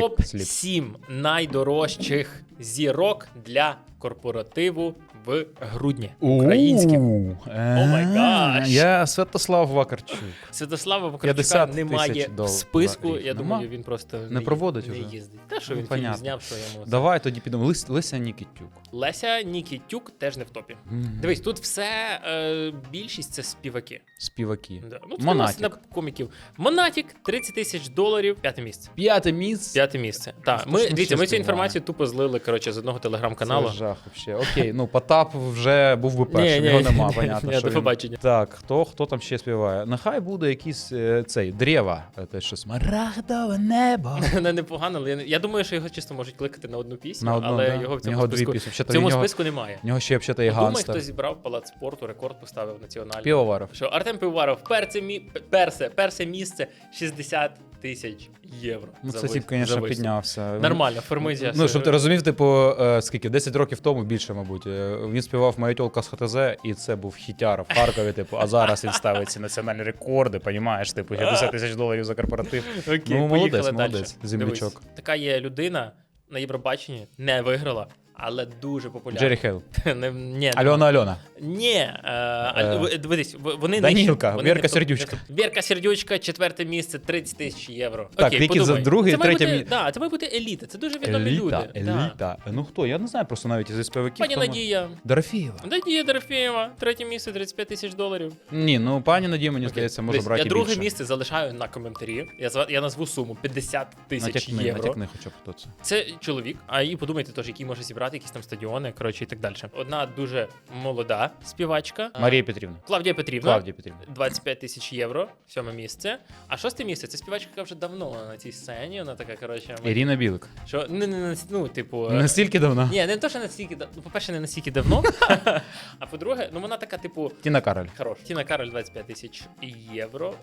Топ 7 найдорожчих зірок для корпоративу в грудні. Українським. У, О. Я Святослав Вакарчук. Святослава 50 Вакарчука тисяч немає в доларів списку. Я Нема? думаю, він просто Не проводить не уже? їздить. Та що Ну, він понятно. фільм зняв, що це. Давай тоді підемо. Лис, Леся Нікітюк. Леся Нікітюк теж не в топі. М, Дивись, тут все е, більшість це співаки. Співаки. Да. Ну, це Монатік. власне, коміків. Монатік 30 тисяч доларів, п'яте місце. П'яте місце. П'яте місце. Так, що ми ж ми дивіться, ми цю інформацію тупо злили коротше з одного телеграм-каналу. Це жах вообще. Окей, ну Потап вже був би першим, Ні, його ні, нема, ні, понятно. ні, що до він- побачення. Так, хто, хто там ще співає? Нехай буде якийсь е, цей древа. е, Те, що смарагдове небо. Не непогано, але я, не- я думаю, що його чисто можуть кликати на одну пісню, На одну, але да. його в цьому нього дві списку, пісні. в цьому в нього- списку немає. В нього ще взагалі є Думаю, ганстер. хто зібрав палац спорту, рекорд поставив національний. Півоваров. Що Артем Пивоваров перше, мі... перше, перше місце 60 тисяч євро. Ну, за це тіп, звісно, піднявся. Нормально, формизія. Ну, щоб ти розумів, типу, е, скільки, 10 років тому більше, мабуть. е, Він співав «Моя тёлка з ХТЗ, і це був хітяр в Харкові, типу, а зараз він ставить ці національні рекорди, понімаєш, типу, 50 тисяч доларів за корпоратив. Окей, Ну, молодець, молодець, землячок. Така є людина на Євробаченні, не виграла, але дуже популярна. Джері Хейл. Не, ні, Альона Альона. Ні, е, Е, ви- дивись, в- вони Данілка, вони Вірка Сердючка. Вірка Сердючка, четверте місце, 30 тисяч євро. Так, Окей, тільки за друге і це має третє бути, мі- Да, це має бути еліта, це дуже відомі Еліта, люди. Да. еліта. Ну хто? Я не знаю просто навіть із співаків. Пані хто мо- Надія. Дорофєєва. Надія Дорофєєва, третє місце, 35 тисяч доларів. Ні, ну пані Надія, мені здається, може Дивись, брати Я друге більше. місце залишаю на коментарі. Я, зва- я назву суму 50 тисяч Натякни, євро. натякни хоча б хто це. Це чоловік, а і подумайте теж, який може зібрати якісь там стадіони, коротше, і так далі. Одна дуже молода співачка. Марія Петрівна. Клавдія Петрівна. Клавдія Петрівна. 25 тисяч євро, сьоме місце. А шосте місце це співачка, яка вже давно на цій сцені. Вона така, коротше, Ірина Білик. що не, не, не ну, типу. е, Настільки давно. Ні, не то, що настільки да- ну, по-перше, не настільки давно. а по-друге, ну вона така, типу, Тіна Кароль. хороша. Тіна Кароль 25 тисяч євро.